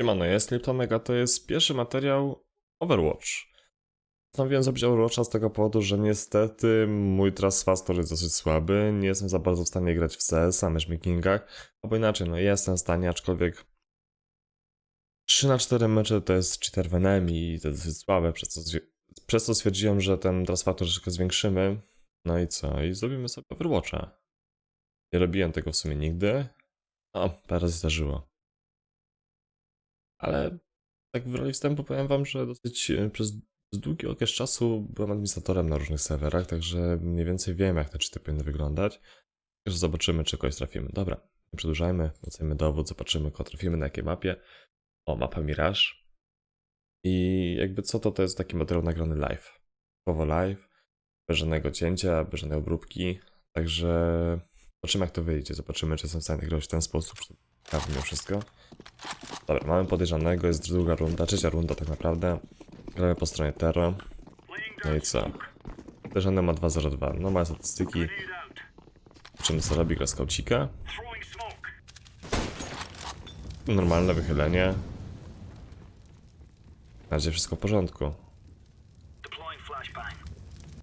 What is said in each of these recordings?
Siemano, jest Liptomek, a to jest pierwszy materiał Overwatch. Postanowiłem zrobić Overwatcha z tego powodu, że niestety mój Trust Factor jest dosyć słaby, nie jestem za bardzo w stanie grać w CS, na matchmakingach, albo inaczej, no jestem w stanie, aczkolwiek 3 na 4 mecze to jest cheater w enemy i to dosyć słabe, przez co, przez co stwierdziłem, że ten Trust Factor troszeczkę zwiększymy. No i co? I zrobimy sobie Overwatcha. Nie robiłem tego w sumie nigdy. O, teraz zdarzyło. Ale tak w roli wstępu powiem wam, że dosyć e, przez długi okres czasu byłem administratorem na różnych serwerach, także mniej więcej wiem, jak te czyty powinny wyglądać. Także zobaczymy, czy kogoś trafimy. Dobra, nie przedłużajmy, oceniamy dowód, zobaczymy, kogo trafimy, na jakiej mapie. O, mapa Mirage. I jakby co to, to jest taki materiał nagrany live. Typowo live, bez żadnego cięcia, bez żadnej obróbki. Także zobaczymy, jak to wyjdzie. Zobaczymy, czy jestem w stanie grać w ten sposób, czy to mimo wszystko. Dobra, mamy podejrzanego, jest druga runda, trzecia runda tak naprawdę. Gramy po stronie Terro. No i co? Podejrzany ma 2-0-2. No ma statystyki. Zobaczymy co robi, gra skaucika. Normalne wychylenie. Na razie wszystko w porządku.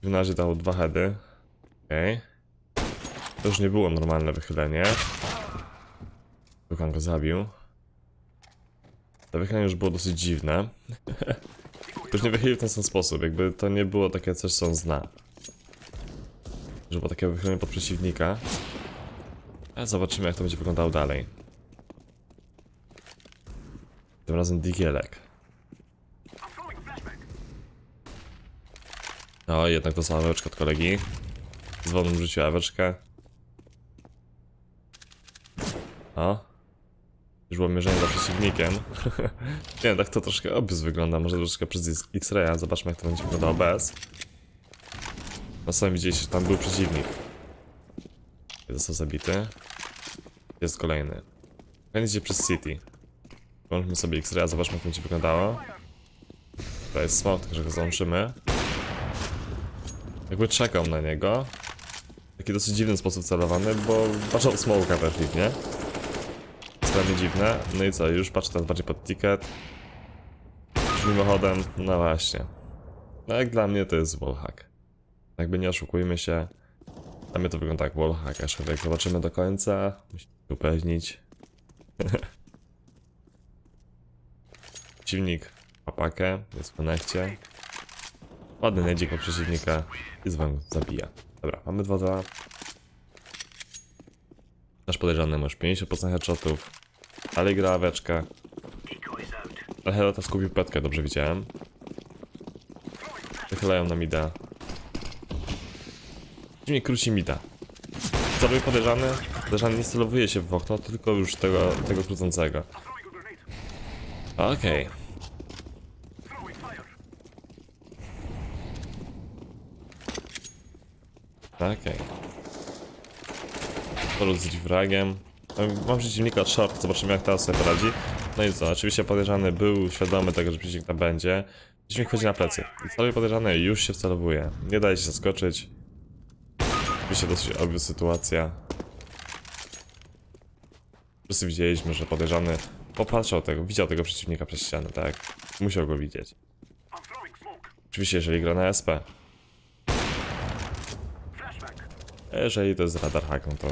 W razie dał dwa heady. Okej. To już nie było normalne wychylenie. Lukan go zabił. To wychylenie już było dosyć dziwne. Już nie wychylił w ten sam sposób, jakby to nie było takie coś, co on zna. Że było takie wychylenie pod przeciwnika. Ale zobaczymy, jak to będzie wyglądało dalej. Tym razem Digielek. No, jednak to sama aweczka od kolegi. Dzwonem rzucił aweczkę. O. Już było mierzenie za przeciwnikiem. nie tak to troszkę obvious wygląda, może troszkę przez X-raya. Zobaczmy jak to będzie wyglądało bez. No sami widzieliście, że tam był przeciwnik. Został zabity. Jest kolejny. Ten idzie przez City. Włączmy sobie X-raya, zobaczmy jak to będzie wyglądało. To jest smok, także go załączymy. Jakby czekał na niego. Taki dosyć dziwny sposób celowany, bo patrzał smoka perfidnie. Strasznie dziwne. No i co, już patrzę teraz bardziej pod ticket. Już mimochodem, no właśnie. No jak dla mnie to jest wallhack. Jakby nie oszukujmy się. Dla mnie to wygląda jak wallhack, aczkolwiek zobaczymy do końca. Musimy upewnić. Przeciwnik ma pakę, jest w konekcie. Ładny nedzik od przeciwnika i zwą zabija. Dobra, mamy 2-2. Nasz podejrzany ma już 50% headshotów. Dalej gra aweczka. Ale Helota skupił petkę, dobrze widziałem. Wychylają na mida. Przeciwnik króci mida. Robi podejrzany? Podejrzany nie celowuje się w okno, tylko już tego, tego krócącego. Okej. Okej. Okay. z fragiem. Mam przeciwnika short, zobaczymy jak teraz sobie poradzi. No i co, oczywiście podejrzany był świadomy tego, że przeciwnik tam będzie. Przeciwnik chodzi na plecy. I cały podejrzany już się wcelowuje. Nie daje się zaskoczyć. Oczywiście dosyć obvious sytuacja. Wszyscy widzieliśmy, że podejrzany popatrzał tego, widział tego przeciwnika przez ścianę, tak? Musiał go widzieć. Oczywiście, jeżeli gra na SP. Jeżeli to jest radar hack, no to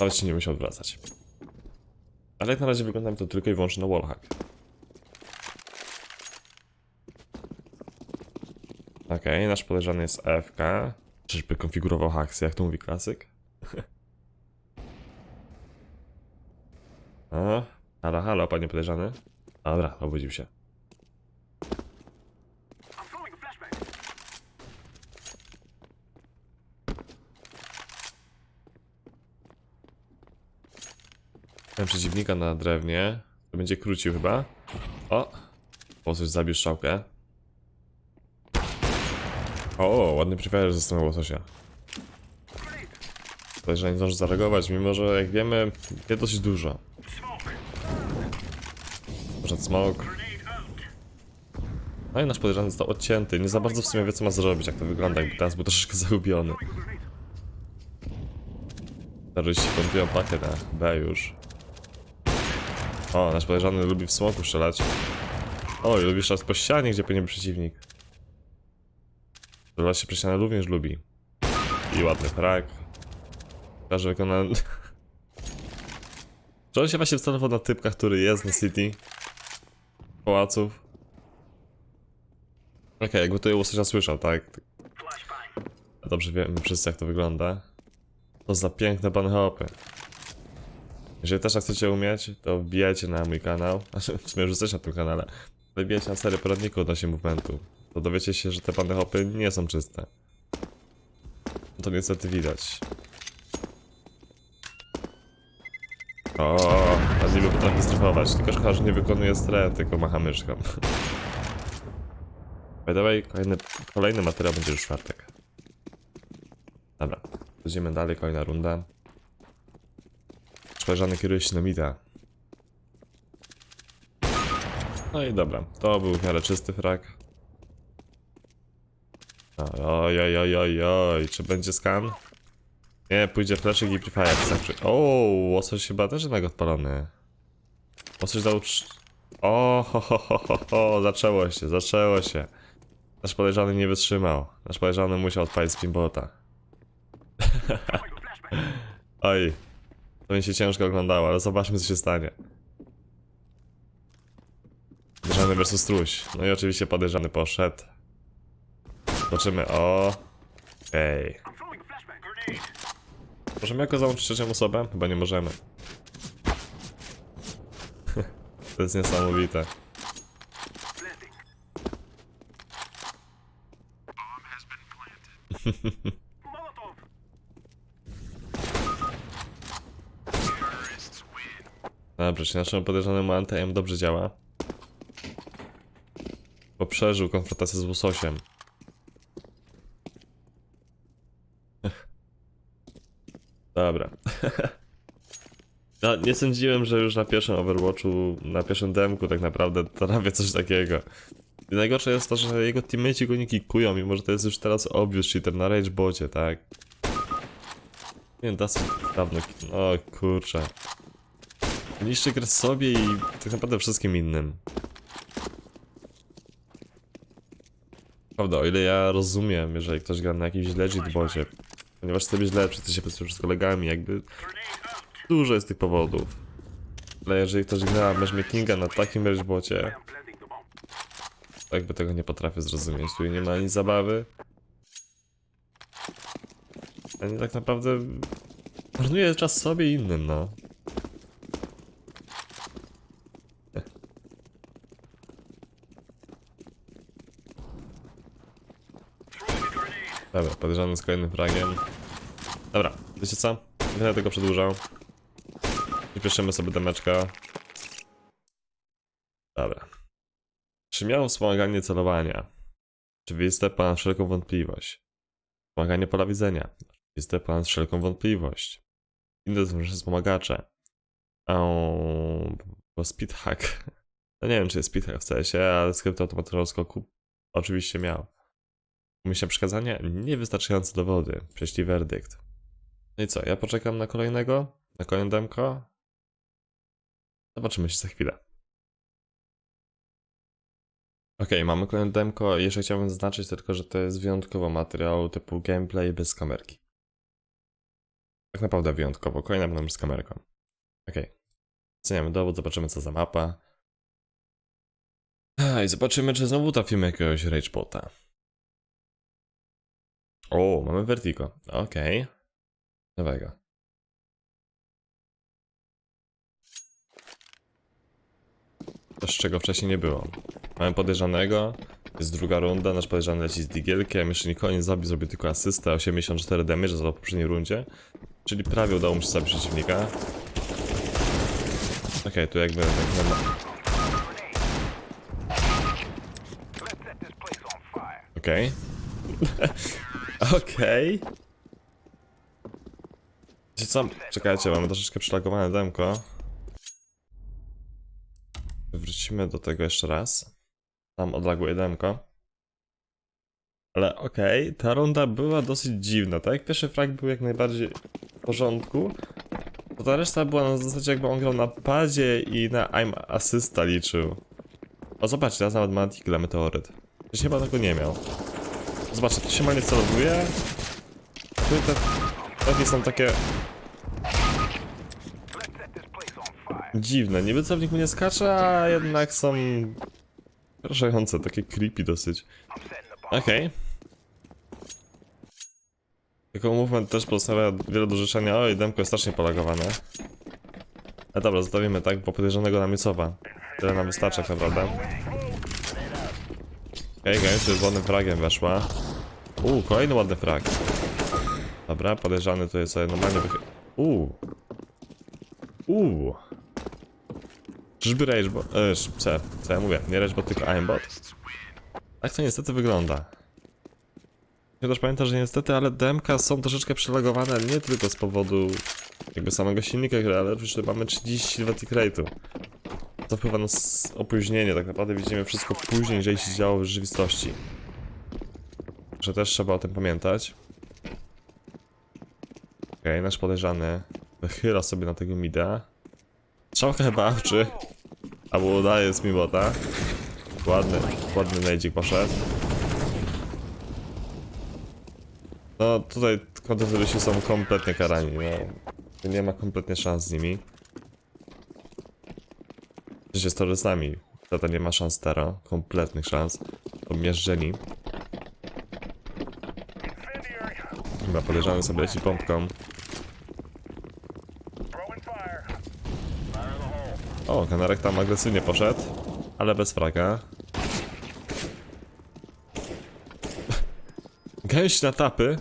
nawet się nie musi odwracać. Ale jak na razie wygląda mi to tylko i wyłącznie na wallhack. Okej, nasz podejrzany jest AFK. Czyżby konfigurował haksy, jak to mówi klasyk? o, halo, halo, panie podejrzany. Dobra, obudził się. Mam przeciwnika na drewnie. To będzie krócił chyba. O! Coś zabił strzałkę. O, ładny przywiarek ze strony łososia. Podejrzany nie zdąży zareagować, mimo że jak wiemy, jest dosyć dużo. Poszedł smoke. No i nasz podejrzany został odcięty. Nie za bardzo w sumie wie co ma zrobić, jak to wygląda, jakby teraz był troszeczkę zagubiony. Terroryści plantują pakę na B już. O, nasz podejrzany lubi w smoku strzelać. Oj, lubi strzelać po ścianie, gdzie powinien przeciwnik. Strzelać się przez ścianę również lubi. I ładny frag. Każdy wykonany... Czy on się właśnie wcelował na typka, który jest na City? Pałaców. Okej, jakby to łososia słyszał, tak? Dobrze wiemy wszyscy jak to wygląda. To za piękne banhopy. Jeżeli też chcecie umieć, to wbijajcie na mój kanał. Znaczy, w sumie już na tym kanale. Wbijajcie na serię poradników odnośnie movementu. To dowiecie się, że te banhopy nie są czyste. To niestety widać. O, a niby potrafi strefować, tylko szkoda, że nie wykonuje stref, tylko macha myszką. By the way, kolejny, kolejny materiał będzie już w czwartek. Dobra, idziemy dalej, kolejna runda. Szparzany kieruje się na mida. No i dobra, to był w miarę czysty frak. Oj, oj, oj, oj, oj, czy będzie skan? Nie, pójdzie flashek i prefire. Znaczy... O, łosoś chyba też jednak odpalony. Łosoś dał... O, ho, ho, ho, ho, ho, zaczęło się, zaczęło się. Nasz podejrzany nie wytrzymał. Nasz podejrzany musiał odpalić spimbota. Oj, to mi się ciężko oglądało, ale zobaczmy co się stanie. Podejrzany versus struś. No i oczywiście podejrzany poszedł. Zobaczymy, o... Okej. Możemy jako załączyć trzecią osobę? Chyba nie możemy. to jest niesamowite. Dobrze, czy naszemu podejrzanemu anti dobrze działa? Bo przeżył konfrontację z łososiem. Dobra. No, nie sądziłem, że już na pierwszym Overwatchu, na pierwszym demku tak naprawdę trafię coś takiego. I najgorsze jest to, że jego teammates go nie kikują, mimo że to jest już teraz obvious cheater na ragebocie, tak? Nie dosyć dawno O kurczę. Niszczy grę sobie i tak naprawdę wszystkim innym. Prawda, o ile ja rozumiem, jeżeli ktoś gra na jakimś legit bocie, ponieważ być lepszy, chce się pospieszyć z kolegami, jakby dużo jest tych powodów. Ale jeżeli ktoś gra matchmakinga na takim ragebocie, to jakby tego nie potrafię zrozumieć. Tu nie ma ani zabawy, ani tak naprawdę marnuje czas sobie i innym, no. Dobra, podejrzany z kolejnym fragiem. Dobra, wiecie co? Nie będę tego przedłużał. I piszemy sobie demeczka. Dobra. Czy miał wspomaganie celowania? Oczywiste ponad wszelką wątpliwość. Wspomaganie pola widzenia. Oczywiste ponad wszelką wątpliwość. Inne wspomagacze. O, bo speedhack. No nie wiem, czy jest speedhack w CS-ie, ale skrypt automatycznego skoku oczywiście miał. Myślę przekazania niewystarczające dowody. Prześlij werdykt. No i co, ja poczekam na kolejnego? Na kolejne demko? Zobaczymy się za chwilę. Okej, mamy kolejne demko. Jeszcze chciałbym zaznaczyć tylko, że to jest wyjątkowo materiał typu gameplay bez kamerki. Tak naprawdę wyjątkowo. Kolejna będą z kamerką. Okej. Oceniamy dowód, zobaczymy co za mapa. I zobaczymy, czy znowu trafimy jakiegoś ragebota. O, mamy Vertigo. Okej. Nowego. Coś, czego wcześniej nie było. Mamy podejrzanego, jest druga runda, nasz podejrzany leci z digielkiem, jeszcze nikogo nie zabił, zrobił tylko asystę, 84 damage za poprzedniej rundzie. Czyli prawie udało mu się zabić przeciwnika. Okej, tu jakby... Nie ma... Okej. Wiecie co? Czekajcie, mamy troszeczkę przelagowane demko. Wrócimy do tego jeszcze raz. Tam odlaguje demko. Ale okej, ta runda była dosyć dziwna, tak? Pierwszy frag był jak najbardziej w porządku. To ta reszta była na zasadzie jakby on grał na padzie i na aim asysta liczył. O zobacz, teraz nawet ma antikle meteoryt. Przecież chyba tego nie miał. Zobaczcie, tu się ma nie celowuje. Te... Takie są takie... Dziwne, niby celownik mu nie skacze, a jednak są... Porażające, takie creepy dosyć. Okej. Tylko movement też pozostawia wiele do życzenia. Oj, demko jest strasznie polagowane. Ale dobra, zostawimy tak, bo podejrzanego nam cowa. Tyle nam wystarczy tak naprawdę. Okej, okay, z ładnym fragiem weszła. Uuu, kolejny ładny frag. Dobra, podejrzany to jest sobie normalnie wychy... Uuu. Uuu. Czyżby Ragebot... E, co, co ja mówię? Nie Ragebot, tylko aimbot? Tak to niestety wygląda. Ja też pamiętam, że niestety, ale DMK są troszeczkę przelagowane nie tylko z powodu jakby samego silnika gry, ale przecież mamy 30 tick rate'u. To wpływa na opóźnienie, tak naprawdę widzimy wszystko później, jeżeli się działo w rzeczywistości. Że też trzeba o tym pamiętać. Okej, nasz podejrzany wychyla sobie na tego mida. Strzałka chyba awczy. Albo udaje z miłota. Ładny, ładny nejdzik poszedł. No tutaj kontentyryści są kompletnie karani, no. Nie ma kompletnie szans z nimi. Przecież z terrorystami. Tata nie ma szans tero. Kompletnych szans. Obmierzeni. Chyba podejrzany sobie leci pompką. O, kanarek tam agresywnie poszedł. Ale bez fraga. Gęś na tapy.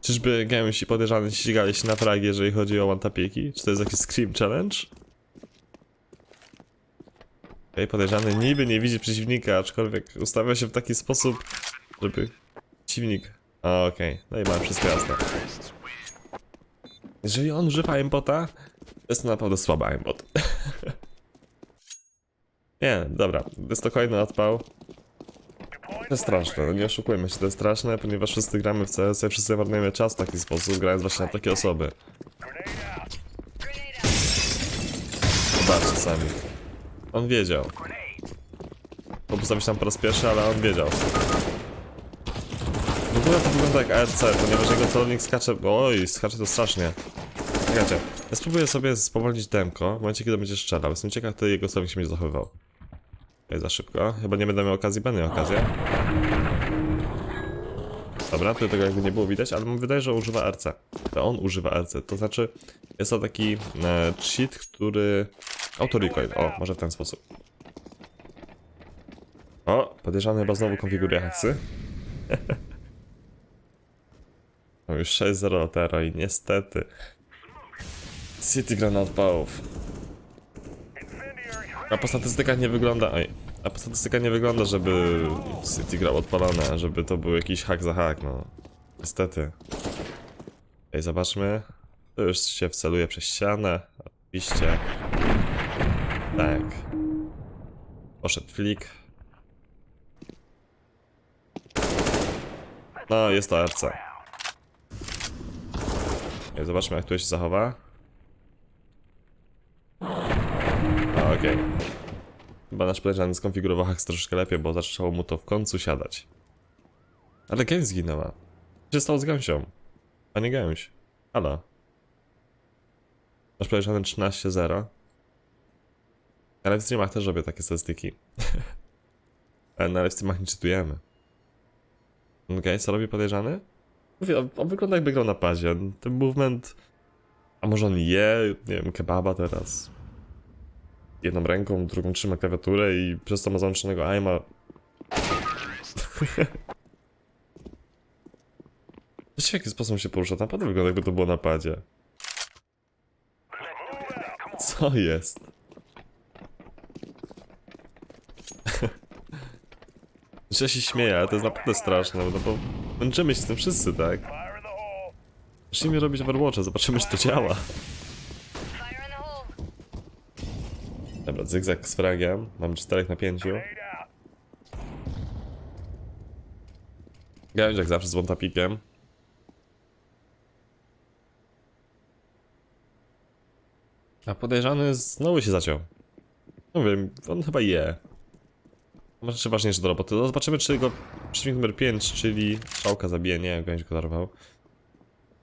Czyżby gęsi podejrzani ścigali się na fragi, jeżeli chodzi o one-tapieki? Czy to jest jakiś Scream Challenge? Okej, podejrzany niby nie widzi przeciwnika, aczkolwiek ustawia się w taki sposób, żeby przeciwnik... Okej, no i mamy wszystko jasne. Jeżeli on używa aimbota, jest to naprawdę słaby aimbot. nie, dobra, jest to kolejny odpał. To jest straszne, no nie oszukujmy się, to jest straszne, ponieważ wszyscy gramy w CS wszyscy marnujemy czas w taki sposób, grając właśnie na takie osoby. Zobaczcie sami. On wiedział. Mógł postawić tam po raz pierwszy, ale on wiedział. Ogóle to wygląda jak ARC, ponieważ jego celownik skacze... Oj, skacze to strasznie. Czekajcie, ja spróbuję sobie spowolnić demko w momencie, kiedy będzie strzelał. Jestem ciekaw, jak jego celownik się będzie zachowywał. Ej, za szybko. Chyba nie będę miał okazji, będę miał okazję. Dobra, tutaj tego jakby nie było widać, ale mi wydaje, że używa RC. To on używa RC, to znaczy jest to taki e, cheat, który... Auto recoil, o, może w ten sposób. O, podejrzany chyba znowu konfiguruje haksy. Mam już 6-0 Tero i niestety... City gra na odpałów. A po statystykach nie wygląda. Oj. A po statystykach nie wygląda, żeby City grał odpalone, żeby to był jakiś hack za hack, no. Niestety. Ej, zobaczmy. To już się wceluje przez ścianę. Oczywiście. Tak. Poszedł flik. No, jest to RC. Ej, zobaczmy jak tu się zachowa. Okej. Chyba nasz podejrzany skonfigurował haks troszeczkę lepiej, bo zaczęło mu to w końcu siadać. Ale gęś zginęła. Co się stało z gęsią? Panie gęś. Halo. Nasz podejrzany 13-0. Ale w streamach też robię takie statystyki. Ale na live streamach nie czytujemy. Okej, co robi podejrzany? Mówię, on, on wygląda jakby grał na pazie. Ten movement... A może on je, nie wiem, kebaba teraz? jedną ręką, drugą trzyma klawiaturę i przez to ma załączonego aima. Wiecie w jaki sposób się porusza? Naprawdę wygląda jakby to było na padzie. Co jest? Ja się śmieję, ale to jest naprawdę straszne, no bo męczymy się z tym wszyscy, tak? Zacznijmy robić Overwatcha, zobaczymy czy to działa. Dobra, zygzak z fragiem. Mam 4 na 5. Grałem jak zawsze z wątapikiem. A podejrzany znowu się zaciął. No wiem, on chyba je. Może ważniejsze do roboty. No, zobaczymy, czy go przeciwnik numer 5, czyli strzałka zabije. Nie, będzie go darwał.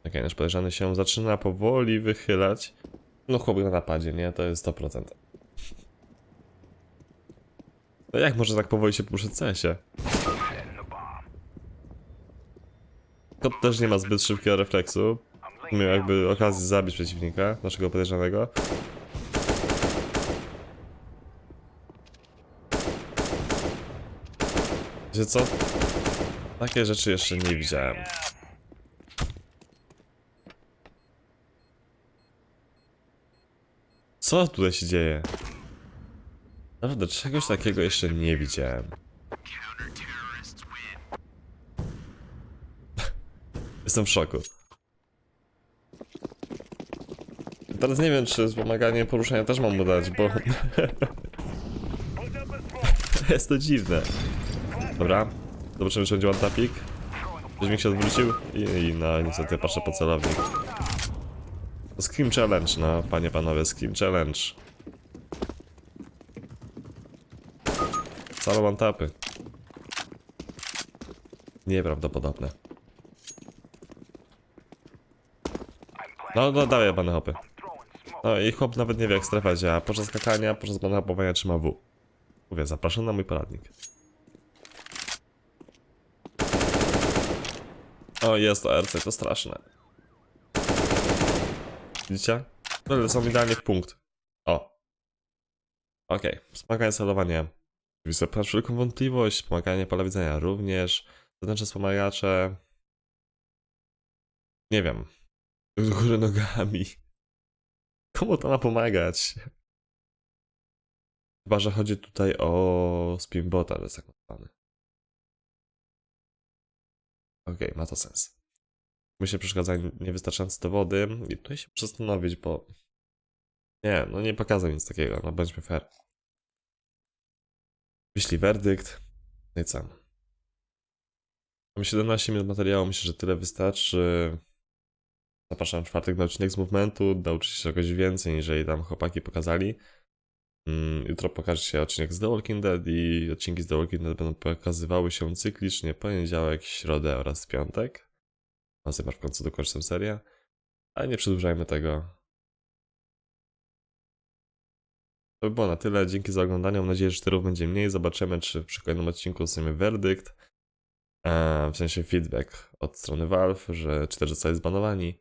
Okej, nasz podejrzany się zaczyna powoli wychylać. No chłop na napadzie, nie? To jest 100%. No jak może tak powoli się poruszać w sensie? Kot też nie ma zbyt szybkiego refleksu. Miał jakby okazję zabić przeciwnika, naszego podejrzanego. Wiecie co? Takie rzeczy jeszcze nie widziałem. Co tutaj się dzieje? Naprawdę, czegoś takiego jeszcze nie widziałem. Jestem w szoku. Teraz nie wiem, czy wspomaganie poruszania też mam mu dać, bo... Jest to dziwne. Dobra, zobaczymy, czy będzie one tapik. Mi się odwrócił i, i no niestety patrzę po celownik. Scream Challenge, no panie panowie, Scream Challenge. Same one tapy. Nieprawdopodobne. No, no dawaj bany hopy. No i chłop nawet nie wie jak strefa działa. Podczas skakania, podczas banhopowania trzyma W. Mówię, zapraszam na mój poradnik. O, jest to RC, to straszne. Widzicie? Ale są idealnie w punkt. O. Okej, wspomaganie celowania. Wysupać wszelką wątpliwość, wspomaganie pola widzenia również. Zewnętrzne wspomagacze. Nie wiem. Do góry nogami. Komu to ma pomagać? Chyba, że chodzi tutaj o spinbota, że jest tak nazwany. Okej, ma to sens. Mi się przeszkadza niewystarczające dowody i tutaj się zastanowić, bo... Nie, no nie pokazał nic takiego, no bądźmy fair. Wyślij werdykt. No i co? Mam 17 minut materiału, myślę, że tyle wystarczy. Zapraszam w czwartek na odcinek z movementu, nauczyć się czegoś więcej niż jej tam chłopaki pokazali. Mm, Jutro pokaże się odcinek z The Walking Dead i odcinki z The Walking Dead będą pokazywały się cyklicznie poniedziałek, środę oraz piątek. No zobacz w końcu dokończę serię. Ale nie przedłużajmy tego. To by było na tyle. Dzięki za oglądanie. Mam nadzieję, że czterów będzie mniej. Zobaczymy, czy w kolejnym odcinku dostaniemy werdykt. Eee, w sensie feedback od strony Valve, że cztery zostali zbanowani.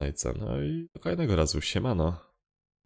No i co? No i do kolejnego razu. Siemano.